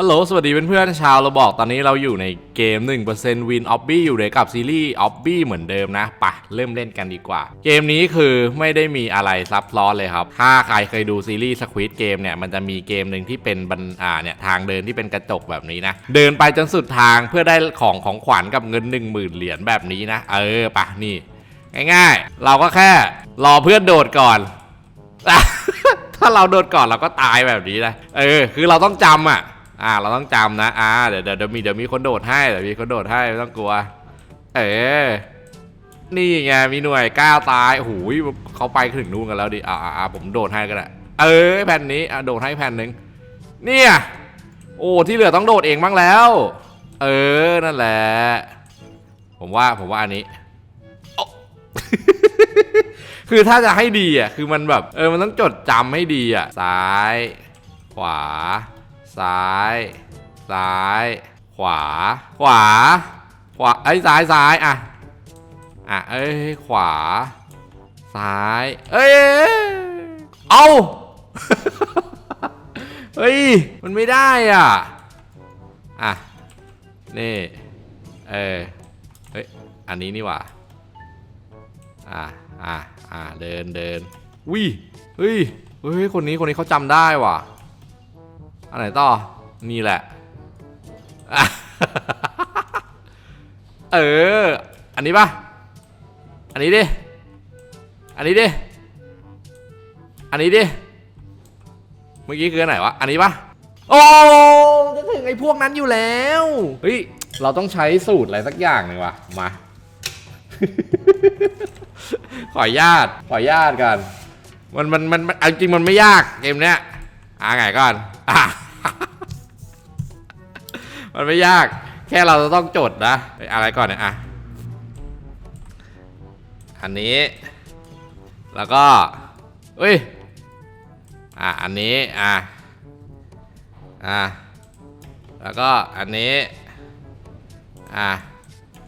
ฮัลโหล สวัสดีเพื่อนๆชาวเราบอกตอนนี้เราอยู่ในเกม 1% Win Obby อยู่ในกับซีรีส์ Obby เหมือนเดิมนะปะเริ่มเล่นกันดีกว่า เกมนี้คือไม่ได้มีอะไรซับซ้อนเลยครับ ถ้าใครเคยดูซีรีส์ Squid Game เนี่ย มันจะมีเกมหนึ่งที่เป็นบันอ่าเนี่ยทางเดินที่เป็นกระจกแบบนี้นะ เดินไปจนสุดทางเพื่อได้ของของขวัญกับเงิน 10,000 เหรียญแบบนี้นะ เออปะนี่ ง่ายๆ เราก็แค่รอเพื่อนโดดก่อนถ้าเราโดดก่อนเราก็ตายแบบนี้นะเออ คือเราต้องจำอะ อ่า เราต้องจำนะอ่าเดี๋ยวเดี๋ยวมีเดี๋ยวมีคนโดดให้เดี๋ยวมีคนโดดให้ไม่ต้องกลัว เออนี่ไงมีหน่วยกล้าตายโอ้โหเขาไปถึงนู่นกันแล้วดิอ่าอ่าผมโดดให้ก็ได้เออแผ่นนี้อะโดดให้แผ่นหนึ่งเนี่ยโอ้ที่เหลือต้องโดดเองบ้างแล้ว เออนั่นแหละ ผมว่าผมว่าอันนี้คือถ้าจะให้ดีอะคือมันแบบ เออมันต้องจดจำให้ดีอะซ้าย ขวา ซ้าย ซ้าย ขวา ขวา ขวาเอ้ยซ้ายซ้ายอะอะเอ้ยขวา ซ้าย เอ้ยเอาเฮ้ยมันไม่ได้อะอะนี่เออเฮ้ยอันนี้นี่หว่าอะอะอะเดินเดินวิเฮ้ยเฮ้ยคนนี้คนนี้เขาจำได้ว่ะ อันไหนต่อ นี่แหละอะเออ อันนี้ปะอันนี้ดิ อันนี้ดิ อันนี้ดิ เมื่อกี้คืออันไหนวะ อันนี้ปะโอ้จะถึงไอ้พวกนั้นอยู่แล้ว เฮ้ย เราต้องใช้สูตรอะไรสักอย่างหนึ่งวะมา ขออนุญาต ขออนุญาตกัน มันมันมันมันเอาจริงมันไม่ยากเกมเนี้ย อ่าไงก่อนอะมันไม่ยาก แค่เราจะต้องจดนะเอ้ยอะไรก่อนเนี่ยอะอันนี้ แล้วก็เอ้ยอะอันนี้อะอะแล้วก็อันนี้อะ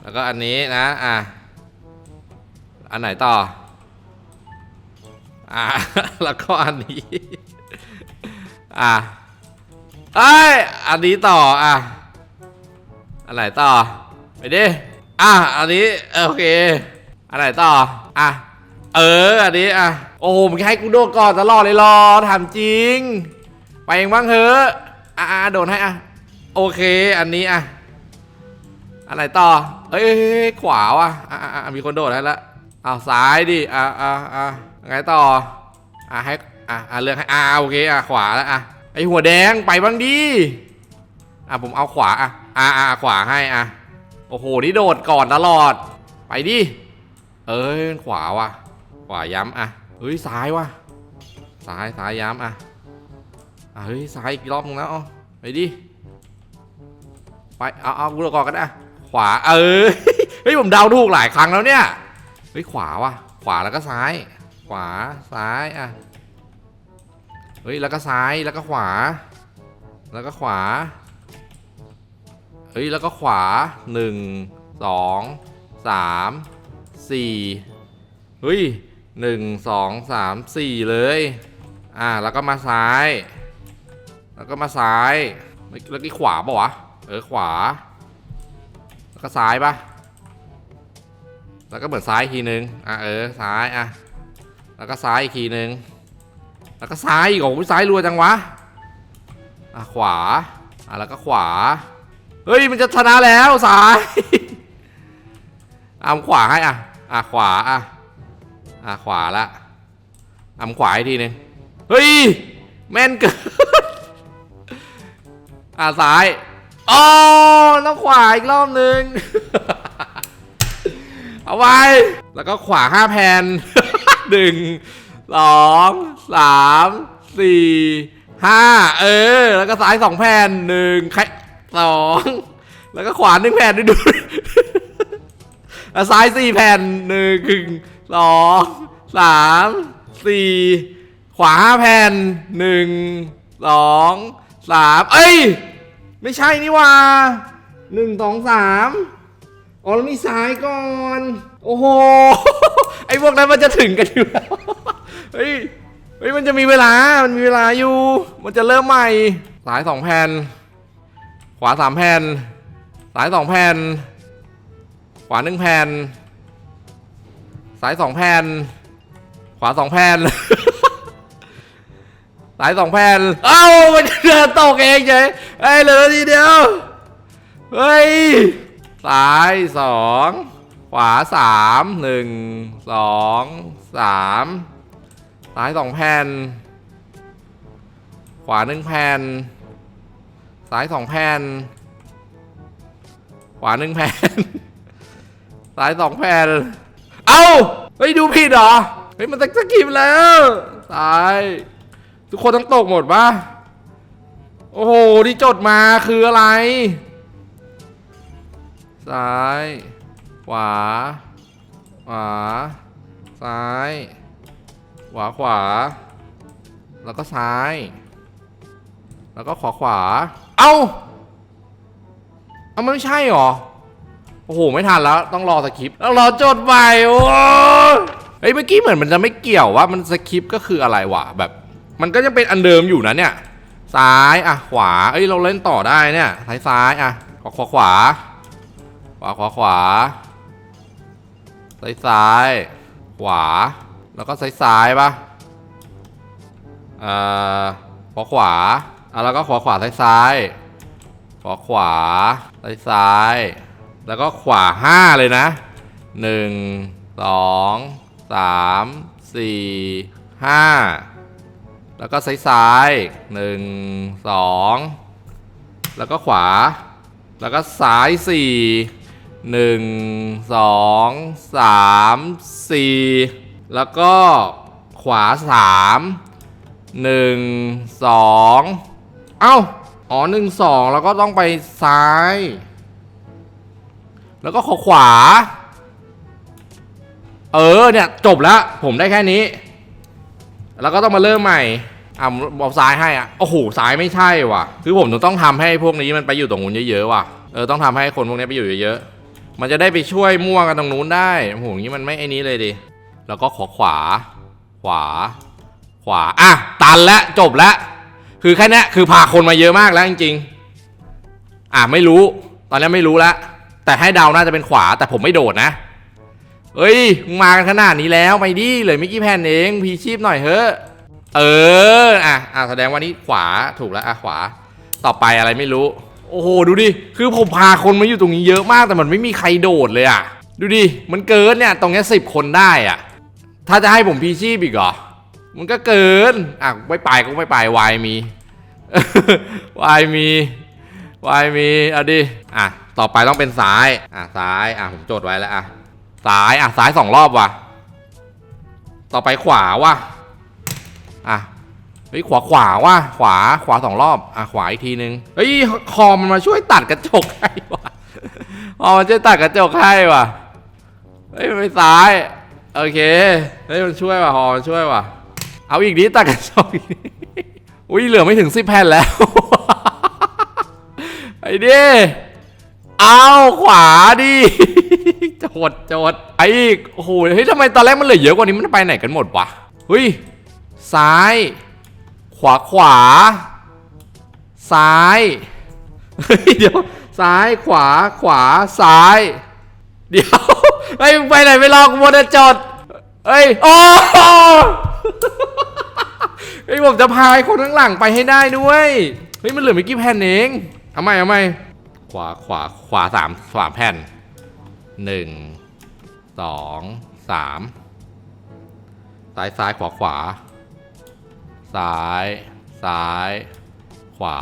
แล้วก็อันนี้นะอะอันไหนต่ออะแล้วก็อันนี้ อะเอ้ยอันนี้ต่ออะอันไหนต่อไปดิอะอันนี้โอเคอันไหนต่ออะเอออันนี้อะโอ้โหมึงให้กูโดดก่อนตลอดเลยรอถามจริง ไปเองบ้างเถอะอะโดนให้อะโอเคอันนี้อะอันไหนต่อเอ้ยขวาว่ะอะอะมีคนโดดให้แล้วเอาซ้ายดิอะอะอะไงต่ออะให้ อะอะเลือกให้อะโอเคอะขวาแล้วอะไอหัวแดงไปบ้างดิอะผมเอาขวาอะอะอะขวาให้อะโอ้โหนี่โดดก่อนตลอด ไปดิเอ้ยขวาว่ะ ขวาย้ำอะเฮ้ยซ้ายว่ะซ้ายซ้ายย้ำอะอะเฮ้ยซ้ายอีกรอบนึงแล้วเอไปดิไปเอาเอากูเลือกก่อนก็ได้ขวาเออเฮ้ยผมเดาถูกหลายครั้งแล้วเนี่ยเฮ้ยขวาว่ะขวาแล้วก็ซ้าย ขวาซ้ายอะ เฮ้ยแล้วก็ซ้ายแล้วก็ขวา แล้วก็ขวา เฮ้ยแล้วก็ขวาหนึ่งสองสามสี่เฮ้ยหนึ่งสองสามสี่เลยอ่าแล้วก็มาซ้าย แล้วก็มาซ้ายแล้วก็ขวาปะวะเออขวา แล้วก็ซ้ายปะแล้วก็เหมือนซ้ายอีกทีนึงอะเออซ้ายอะแล้วก็ซ้ายอีกทีนึง แล้วก็ซ้ายอีกโอ้โหซ้ายรัวจังวะอะขวาอะแล้วก็ขวา เฮ้ยมันจะชนะแล้วซ้ายเอาขวาให้อะอะขวาอะอะขวาละเอาขวาอีกทีหนึงเฮ้ยแม่นเกินอะซ้ายอ๋อแล้วขวาอีกรอบนึงเอาไว้ แล้วก็ขวาห้าแผ่นหนึ่ง สองสามสี่ห้าเออ แล้วก็ซ้ายสองแผ่นหนึ่งใครสองแล้วก็ขวาหนึ่งแผ่นด้วยดูแล้วซ้ายสี่แผ่นหนึ่งสองสามสี่ขวาห้าแผ่นหนึ่งสองสามเอ้ย ไม่ใช่นี่ว่าหนึ่งสองสามอ๋อแล้วมีซ้ายก่อน โอ้โห ไอ้พวกนั้นมันจะถึงกันอยู่แล้ว เฮ้ย เฮ้ย มันจะมีเวลา มันมีเวลาอยู่ มันจะเริ่มใหม่ สายสองแผ่น ขวาสามแผ่นซ้ายสองแผ่น ขวาหนึ่งแผ่นซ้ายสองแผ่น ขวาสองแผ่นซ้ายสองแผ่น เอ้า มันเดินตกเองเฉยเฮ้ยเหลือทีเดียว เฮ้ยซ้ายสอง ขวาสามหนึ่งสองสามซ้ายสองแผ่น ขวาหนึ่งแผ่น ซ้ายสองแผ่น ขวาหนึ่งแผ่น ซ้ายสองแผ่น เอ้าเฮ้ยดูผิดเหรอ เฮ้ยมันตะสกิปแล้ว ซ้าย ทุกคนต้องตกหมดปะโอ้โห ที่จดมาคืออะไร ซ้าย วา ขวา ซ้าย ขวาขวา แล้วก็ซ้าย แล้วก็ขวาขวา เอ้า เอามันไม่ใช่หรอ โอ้โห ไม่ทันแล้ว ต้องรอสคริปต์ต้องรอจดใหม่โอ้เฮ้ยเมื่อกี้เหมือนมันจะไม่เกี่ยวว่ามันสคริปต์ก็คืออะไรวะแบบ มันก็ยังเป็นอันเดิมอยู่นะเนี่ยซ้ายอะขวาเอ้ยเราเล่นต่อได้เนี่ยซ้ายซ้ายอะขวาขวาขวาขวาขวาขวา ซ้ายซ้ายขวา แล้วก็ซ้ายซ้ายปะเอ่อขวาขวาอะแล้วก็ขวาขวาซ้ายซ้ายขวาขวาซ้ายซ้าย แล้วก็ขวาห้าเลยนะหนึ่งสองสามสี่ห้าแล้วก็ซ้ายซ้ายหนึ่งสองแล้วก็ขวา แล้วก็ซ้ายสี่ หนึ่งสองสามสี่แล้วก็ขวาสามหนึ่งสองเอ้า อ๋อหนึ่งสองแล้วก็ต้องไปซ้าย แล้วก็ขอขวา เออเนี่ย จบแล้ว ผมได้แค่นี้ แล้วก็ต้องมาเริ่มใหม่อะบอกซ้ายให้อะโอ้โหซ้ายไม่ใช่ว่ะ คือผมต้องทำให้พวกนี้มันไปอยู่ตรงนู้นเยอะๆว่ะเออต้องทำให้คนพวกนี้ไปอยู่เยอะๆ มันจะได้ไปช่วยมั่วกันตรงนู้นได้โอ้โหอย่างนี้มันไม่ไอ้นี้เลยดิ แล้วก็ขอขวา ขวา ขวา อะ ตันแล้วจบแล้ว คือแค่นี้คือพาคนมาเยอะมากแล้วจริงๆ อะไม่รู้ ตอนนี้ไม่รู้ล้วแต่ให้เดาน่าจะเป็นขวา แต่ผมไม่โดดนะ เอ้ย มากันขนาดนี้แล้วไปดิเหลยไม่กี่แผ่นเอง พีชีพหน่อยเฮ้อเออ อะ อะแสดงว่านี่ขวาถูกแล้ว อะขวา ต่อไปอะไรไม่รู้ โอ้โหดูดิ คือผมพาคนมาอยู่ตรงนี้เยอะมากแต่มันไม่มีใครโดดเลยอะ ดูดิ มันเกินเนี่ย ตรงนี้สิบคนได้อะ ถ้าจะให้ผมพีชีพอีกเหรอ มันก็เกิน อะไม่ไปก็ไม่ไปวายมี วายมี วายมีเอาดิ อะ ต่อไปต้องเป็นซ้าย อะซ้าย อะผมจดไว้แล้วอะซ้าย อะซ้ายสองรอบว่ะ ต่อไปขวาว่ะ อะ เฮ้ยขวาขวาว่ะขวาขวาสองรอบอะขวาอีกทีนึงเฮ้ยคอมันมาช่วยตัดกระจกให้ว่ะคอมันช่วยตัดกระจกให้ว่ะเฮ้ยมันไปซ้ายโอเคเฮ้ยมันช่วยว่ะคอมันช่วยว่ะ เอาอีกนิดตัดกระจกอีกอุ้ยเหลือไม่ถึงสิบแผ่นแล้วไอ้ดิเอาขวาดิจดจดไอ้อีกโอ้โหเฮ้ยทำไมตอนแรกมันเหลือเยอะกว่านี้มันไปไหนกันหมดวะเฮ้ยซ้าย ขวาขวา ซ้ายเฮ้ยเดี๋ยว ซ้ายขวาขวาซ้าย เดี๋ยวเฮ้ไปไหนไม่รอกูมัวแต่จดเฮ้ยโอ้เฮ้ผมจะพายคนข้างหลังไปให้ได้ด้วยเฮ้ยมันเหลือไม่กี่แผ่นเองเอาไหมเอาไหมขวาขวาขวาสามสามแผ่นหนึ่งสองสามซ้ายซ้ายขวาขวา ซ้าย ซ้าย ขวา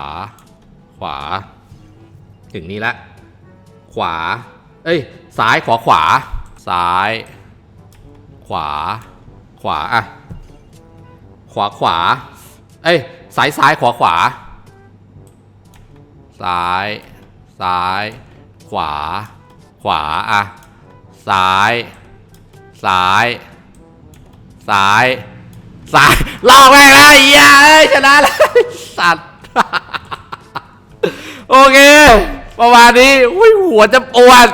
ขวา ถึงนี้ละ ขวา เอ้ย ซ้ายขวาขวา ซ้าย ขวา ขวาอะขวาขวา เอ้ย ซ้ายซ้ายขวาขวา ซ้าย ซ้าย ขวา ขวาอะซ้าย ซ้าย ซ้าย สายลอกแม่งแล้วอ้เหี้ยเอ้ยชนะแล้วสัตว์โอเคประมาณนี้อุ้ยหัวจะปวด